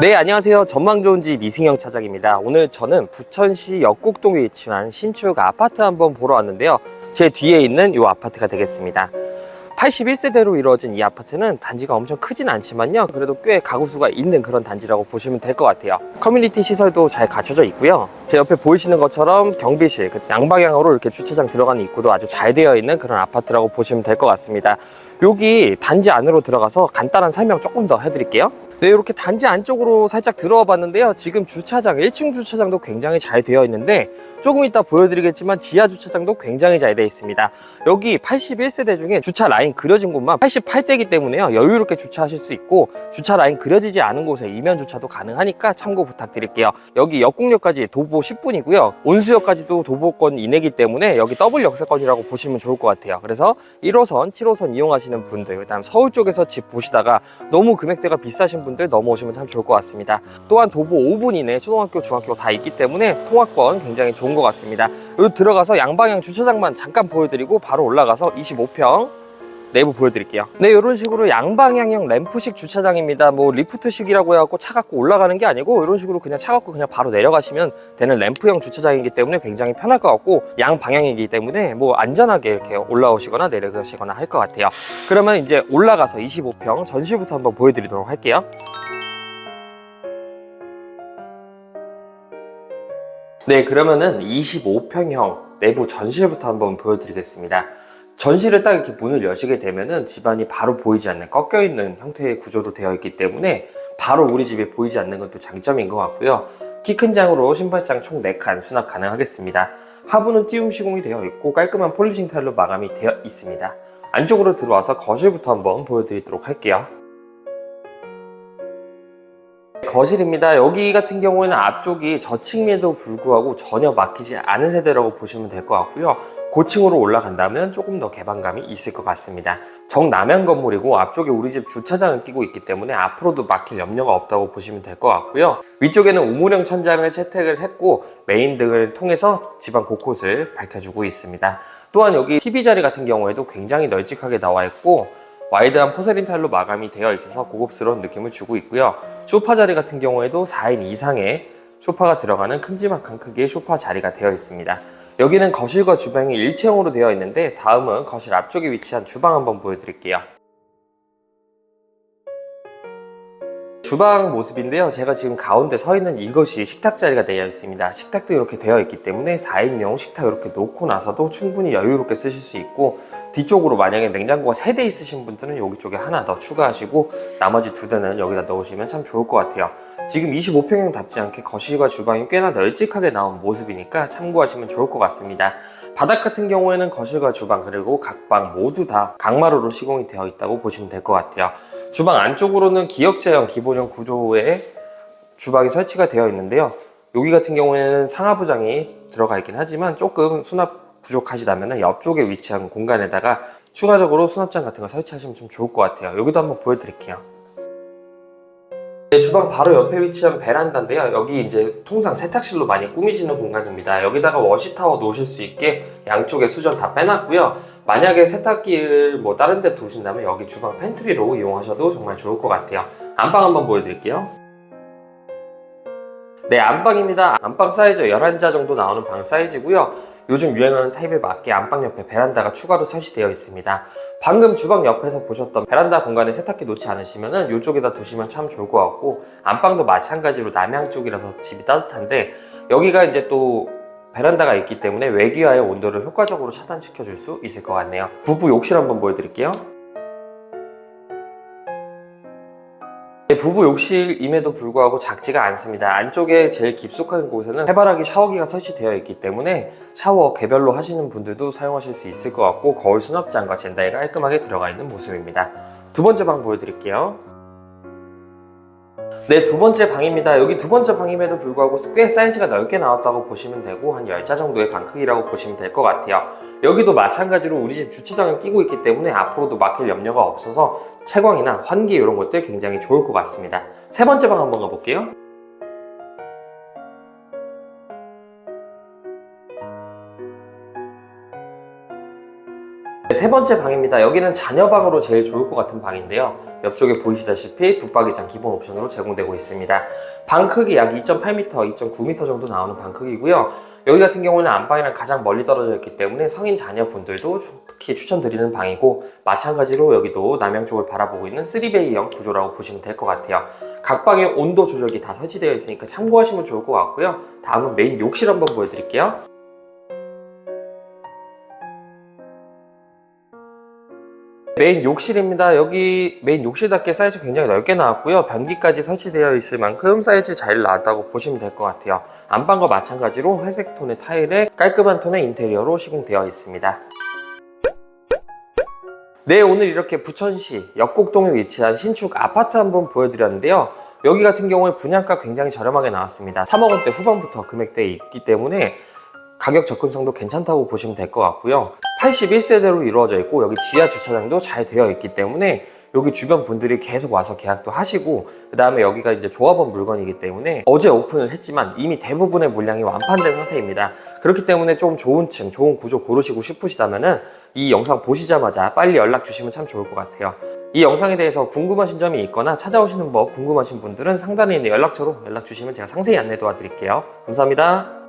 네, 안녕하세요. 전망 좋은 집 이승영 차장입니다. 오늘 저는 부천시 역곡동에 위치한 신축 아파트 한번 보러 왔는데요. 제 뒤에 있는 이 아파트가 되겠습니다. 81세대로 이루어진 이 아파트는 단지가 엄청 크진 않지만요. 그래도 꽤 가구 수가 있는 그런 단지라고 보시면 될 것 같아요. 커뮤니티 시설도 잘 갖춰져 있고요. 제 옆에 보이시는 것처럼 경비실, 그 양방향으로 이렇게 주차장 들어가는 입구도 아주 잘 되어 있는 그런 아파트라고 보시면 될 것 같습니다. 여기 단지 안으로 들어가서 간단한 설명 조금 더 해드릴게요. 네, 이렇게 단지 안쪽으로 살짝 들어와 봤는데요. 지금 주차장, 1층 주차장도 굉장히 잘 되어 있는데 조금 이따 보여드리겠지만 지하 주차장도 굉장히 잘 되어 있습니다. 여기 81세대 중에 주차 라인 그려진 곳만 88대이기 때문에요. 여유롭게 주차하실 수 있고 주차 라인 그려지지 않은 곳에 이면 주차도 가능하니까 참고 부탁드릴게요. 여기 역곡역까지 도보 10분이고요. 온수역까지도 도보권 이내기 때문에 여기 더블 역세권이라고 보시면 좋을 것 같아요. 그래서 1호선, 7호선 이용하시는 분들, 그다음 서울 쪽에서 집 보시다가 너무 금액대가 비싸신 분들 넘어오시면 참 좋을 것 같습니다. 또한 도보 5분 이내 초등학교, 중학교 다 있기 때문에 통학권 굉장히 좋은 것 같습니다. 여기 들어가서 양방향 주차장만 잠깐 보여드리고 바로 올라가서 25평 내부 보여드릴게요. 네, 이런 식으로 양방향형 램프식 주차장입니다. 뭐 리프트식이라고 해갖고 차 갖고 올라가는 게 아니고 이런 식으로 그냥 차 갖고 그냥 바로 내려가시면 되는 램프형 주차장이기 때문에 굉장히 편할 것 같고 양방향이기 때문에 뭐 안전하게 이렇게 올라오시거나 내려가시거나 할 것 같아요. 그러면 이제 올라가서 25평 전실부터 한번 보여드리도록 할게요. 네, 그러면은 25평형 내부 전실부터 한번 보여드리겠습니다. 전실을 딱 이렇게 문을 여시게 되면은 집안이 바로 보이지 않는 꺾여 있는 형태의 구조로 되어 있기 때문에 바로 우리 집에 보이지 않는 것도 장점인 것 같고요. 키 큰 장으로 신발장 총 4칸 수납 가능하겠습니다. 하부는 띄움 시공이 되어 있고 깔끔한 폴리싱 타일로 마감이 되어 있습니다. 안쪽으로 들어와서 거실부터 한번 보여드리도록 할게요. 거실입니다. 여기 같은 경우에는 앞쪽이 저층임에도 불구하고 전혀 막히지 않은 세대라고 보시면 될 것 같고요. 고층으로 올라간다면 조금 더 개방감이 있을 것 같습니다. 정남향 건물이고 앞쪽에 우리 집 주차장을 끼고 있기 때문에 앞으로도 막힐 염려가 없다고 보시면 될 것 같고요. 위쪽에는 우물형 천장을 채택을 했고 메인 등을 통해서 집안 곳곳을 밝혀주고 있습니다. 또한 여기 TV 자리 같은 경우에도 굉장히 널찍하게 나와 있고 와이드한 포세린 타일로 마감이 되어 있어서 고급스러운 느낌을 주고 있고요. 소파 자리 같은 경우에도 4인 이상의 소파가 들어가는 큼지막한 크기의 소파 자리가 되어 있습니다. 여기는 거실과 주방이 일체형으로 되어 있는데 다음은 거실 앞쪽에 위치한 주방 한번 보여드릴게요. 주방 모습인데요. 제가 지금 가운데 서 있는 이것이 식탁 자리가 되어 있습니다. 식탁도 이렇게 되어 있기 때문에 4인용 식탁 이렇게 놓고 나서도 충분히 여유롭게 쓰실 수 있고 뒤쪽으로 만약에 냉장고가 3대 있으신 분들은 여기 쪽에 하나 더 추가하시고 나머지 두 대는 여기다 넣으시면 참 좋을 것 같아요. 지금 25평형 답지 않게 거실과 주방이 꽤나 널찍하게 나온 모습이니까 참고하시면 좋을 것 같습니다. 바닥 같은 경우에는 거실과 주방 그리고 각방 모두 다 강마루로 시공이 되어 있다고 보시면 될 것 같아요. 주방 안쪽으로는 기역자형 기본형 구조의 주방이 설치가 되어 있는데요. 여기 같은 경우에는 상하부장이 들어가 있긴 하지만 조금 수납 부족하시다면 옆쪽에 위치한 공간에다가 추가적으로 수납장 같은 거 설치하시면 좀 좋을 것 같아요. 여기도 한번 보여드릴게요. 네, 주방 바로 옆에 위치한 베란다인데요. 여기 이제 통상 세탁실로 많이 꾸미시는 공간입니다. 여기다가 워시타워 놓으실 수 있게 양쪽에 수전 다 빼놨고요. 만약에 세탁기를 뭐 다른 데 두신다면 여기 주방 팬트리로 이용하셔도 정말 좋을 것 같아요. 안방 한번 보여드릴게요. 네, 안방입니다. 안방 사이즈 11자 정도 나오는 방 사이즈고요. 요즘 유행하는 타입에 맞게 안방 옆에 베란다가 추가로 설치되어 있습니다. 방금 주방 옆에서 보셨던 베란다 공간에 세탁기 놓지 않으시면은 이쪽에다 두시면 참 좋을 것 같고 안방도 마찬가지로 남향 쪽이라서 집이 따뜻한데 여기가 이제 또 베란다가 있기 때문에 외기와의 온도를 효과적으로 차단시켜 줄 수 있을 것 같네요. 부부 욕실 한번 보여드릴게요. 부부 욕실임에도 불구하고 작지가 않습니다. 안쪽에 제일 깊숙한 곳에는 해바라기 샤워기가 설치되어 있기 때문에 샤워 개별로 하시는 분들도 사용하실 수 있을 것 같고 거울 수납장과 젠다이 깔끔하게 들어가 있는 모습입니다. 두 번째 방 보여드릴게요. 네, 두 번째 방입니다. 여기 두 번째 방임에도 불구하고 꽤 사이즈가 넓게 나왔다고 보시면 되고 한 10자 정도의 방 크기라고 보시면 될 것 같아요. 여기도 마찬가지로 우리 집 주차장을 끼고 있기 때문에 앞으로도 막힐 염려가 없어서 채광이나 환기 이런 것들 굉장히 좋을 것 같습니다. 세 번째 방 한번 가볼게요. 세 번째 방입니다. 여기는 자녀 방으로 제일 좋을 것 같은 방인데요. 옆쪽에 보이시다시피 붙박이장 기본 옵션으로 제공되고 있습니다. 방 크기 약 2.8m, 2.9m 정도 나오는 방 크기고요. 여기 같은 경우는 안방이랑 가장 멀리 떨어져 있기 때문에 성인 자녀분들도 특히 추천드리는 방이고 마찬가지로 여기도 남양 쪽을 바라보고 있는 3베이형 구조라고 보시면 될 것 같아요. 각 방에 온도 조절기 다 설치되어 있으니까 참고하시면 좋을 것 같고요. 다음은 메인 욕실 한번 보여드릴게요. 메인 욕실입니다. 여기 메인 욕실답게 사이즈 굉장히 넓게 나왔고요. 변기까지 설치되어 있을 만큼 사이즈 잘 나왔다고 보시면 될 것 같아요. 안방과 마찬가지로 회색 톤의 타일에 깔끔한 톤의 인테리어로 시공되어 있습니다. 네, 오늘 이렇게 부천시 역곡동에 위치한 신축 아파트 한 번 보여드렸는데요. 여기 같은 경우에 분양가 굉장히 저렴하게 나왔습니다. 3억 원대 후반부터 금액대에 있기 때문에 가격 접근성도 괜찮다고 보시면 될 것 같고요. 81세대로 이루어져 있고 여기 지하 주차장도 잘 되어 있기 때문에 여기 주변 분들이 계속 와서 계약도 하시고 그 다음에 여기가 이제 조합원 물건이기 때문에 어제 오픈을 했지만 이미 대부분의 물량이 완판된 상태입니다. 그렇기 때문에 좀 좋은 층, 좋은 구조 고르시고 싶으시다면 은 이 영상 보시자마자 빨리 연락 주시면 참 좋을 것 같아요. 이 영상에 대해서 궁금하신 점이 있거나 찾아오시는 법 궁금하신 분들은 상단에 있는 연락처로 연락 주시면 제가 상세히 안내 도와드릴게요. 감사합니다.